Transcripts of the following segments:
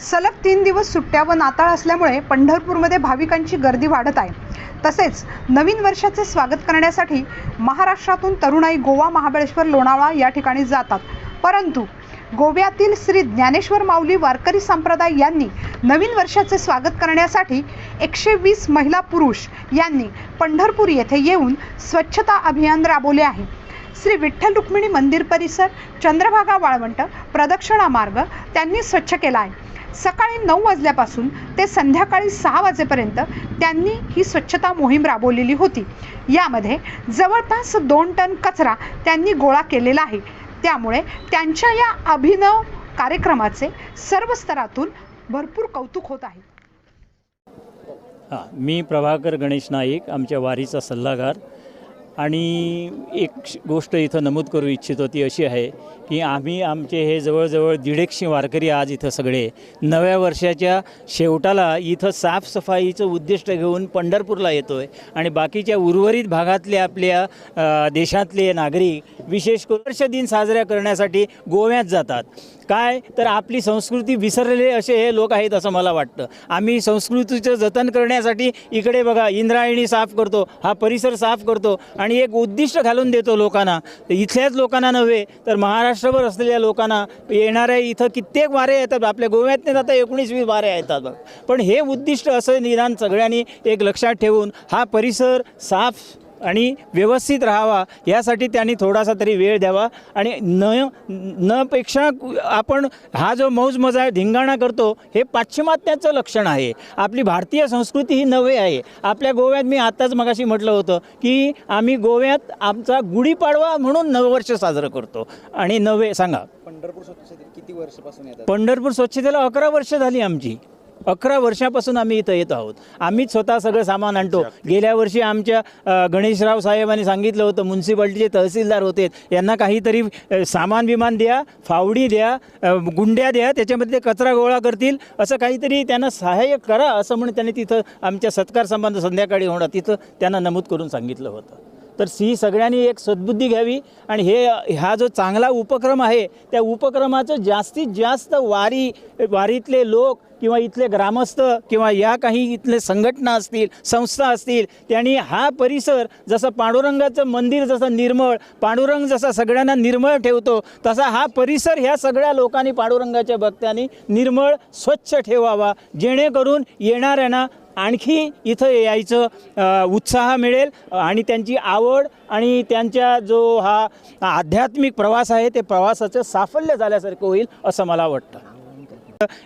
सलग तीन दिवस सुट्ट्या व नाताळ असल्यामुळे पंढरपूरमध्ये भाविकांची गर्दी वाढत आहे. तसेच नवीन वर्षाचे स्वागत करण्यासाठी महाराष्ट्रातून तरुणाई गोवा महाबळेश्वर लोणावळा या ठिकाणी जातात. परंतु गोव्यातील श्री ज्ञानेश्वर माऊली वारकरी संप्रदाय यांनी नवीन वर्षाचे स्वागत करण्यासाठी एकशे वीस महिला पुरुष यांनी पंढरपूर येथे येऊन स्वच्छता अभियान राबवले आहे. श्री विठ्ठल रुक्मिणी मंदिर परिसर चंद्रभागा वाळवंट प्रदक्षिणा मार्ग त्यांनी स्वच्छ केला आहे. सकाळी नऊ वाजल्यापासून ते संध्याकाळी सहा वाजेपर्यंत त्यांनी ही स्वच्छता मोहीम राबवलेली होती. यामध्ये जवळपास दोन टन कचरा त्यांनी गोळा केलेला आहे. त्यामुळे त्यांच्या या अभिनव कार्यक्रमाचे सर्व स्तरातून भरपूर कौतुक होत आहे. हां मी प्रभाकर गणेश नाईक आमच्या वारीचा सल्लागार. आणि एक श- गोष्ट इथं नमूद करू इच्छितो ती अशी आहे की आम्ही आमचे हे जवळजवळ दीडशे वारकरी आज इथं सगळे नव्या वर्षाच्या शेवटाला इथं साफसफाईचं उद्दिष्ट घेऊन पंढरपूरला येतो आहे आणि बाकीच्या उर्वरित भागातले आपल्या देशातले नागरिक विशेष वर्ष दिन साजऱ्या करण्यासाठी गोव्यात जातात. काय? तर आपली संस्कृती विसरलेले असे हे लोक आहेत असं मला वाटतं. आम्ही संस्कृतीचं जतन करण्यासाठी इकडे बघा इंद्रायणी साफ करतो हा परिसर साफ करतो. आणि एक उद्दिष्ट घालून देतो लोकांना. इथल्याच लोकांना नव्हे तर महाराष्ट्रभर असलेल्या लोकांना येणाऱ्या इथं कित्येक वारे येतात. आपल्या गोव्यातने आता एकोणीस वीस वारे येतात बघ. पण हे उद्दिष्ट असं निदान सगळ्यांनी एक लक्षात ठेवून हा परिसर साफ आणि व्यवस्थित राहावा यासाठी त्यांनी थोडासा तरी वेळ द्यावा. आणि न न पेक्षा आपण हा जो मौज मजा धिंगाणा करतो हे पाश्चिमात्याचं लक्षण आहे. आपली भारतीय संस्कृती ही नव्हे आहे. आपल्या गोव्यात मी आत्ताच मगाशी म्हटलं होतं की आम्ही गोव्यात आमचा गुढीपाडवा म्हणून नववर्ष साजरं करतो. आणि नवे सांगा. पंढरपूर स्वच्छतेत किती वर्षापासून पंढरपूर स्वच्छतेला अकरा वर्ष झाली आमची. अकरा वर्षापासून आम्ही इथं येत आहोत. आम्हीच स्वतः सगळं सामान आणतो. गेल्या वर्षी आमच्या गणेशराव साहेबांनी सांगितलं होतं म्युन्सिपाल्टीचे तहसीलदार होते. यांना काहीतरी सामान विमान द्या फावडी द्या गुंड्या द्या त्याच्यामध्ये ते कचरा गोळा करतील. असं काहीतरी त्यांना सहाय्य करा असं म्हणून त्यांनी तिथं आमच्या सत्कार संबंध संध्याकाळी होणार. तिथं त्यांना नमूद करून सांगितलं होतं. तर ही सगळ्यांनी एक सद्बुद्धी घ्यावी आणि हे हा जो चांगला उपक्रम आहे त्या उपक्रमाचं जास्तीत जास्त वारी वारीतले लोक किंवा इथले ग्रामस्थ किंवा या काही इथले संघटना असतील संस्था असतील त्यांनी हा परिसर जसं पांडुरंगाचं मंदिर जसं निर्मळ पांडुरंग जसा सगळ्यांना निर्मळ ठेवतो तसा हा परिसर ह्या सगळ्या लोकांनी पांडुरंगाच्या भक्त्यांनी निर्मळ स्वच्छ ठेवावा जेणेकरून येणाऱ्यांना आणखी इथं यायचं उत्साह मिळेल आणि त्यांची आवड आणि त्यांच्या जो हा आध्यात्मिक प्रवास आहे ते प्रवासाचं साफल्य झाल्यासारखं होईल असं मला वाटतं.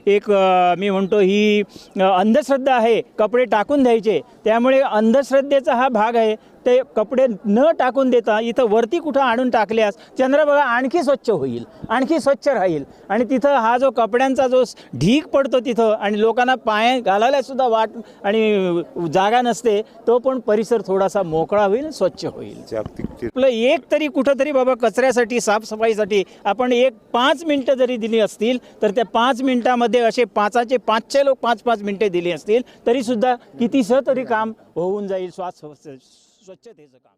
एक मी म्हणतो ही अंधश्रद्धा आहे कपडे टाकून द्यायचे. त्यामुळे अंधश्रद्धेचा हा भाग आहे. ते कपडे न टाकून देता इथं वरती कुठं आणून टाकल्यास चंद्रभागा आणखी स्वच्छ होईल आणखी स्वच्छ राहील. आणि तिथं हा जो कपड्यांचा जो ढीग पडतो तिथं आणि लोकांना पाय घालायला सुद्धा वाट आणि जागा नसते तो पण परिसर थोडासा मोकळा होईल स्वच्छ होईल. आपलं एक तरी कुठंतरी बाबा कचऱ्यासाठी साफसफाईसाठी आपण एक पाच मिनटं जरी दिली असतील तर त्या पाच मिनटामध्ये असे पाचाचे पाचशे लोक पाच पाच मिनटे दिली असतील तरीसुद्धा कितीसं तरी काम होऊन जाईल श्वास स्वच्छतेचं काम.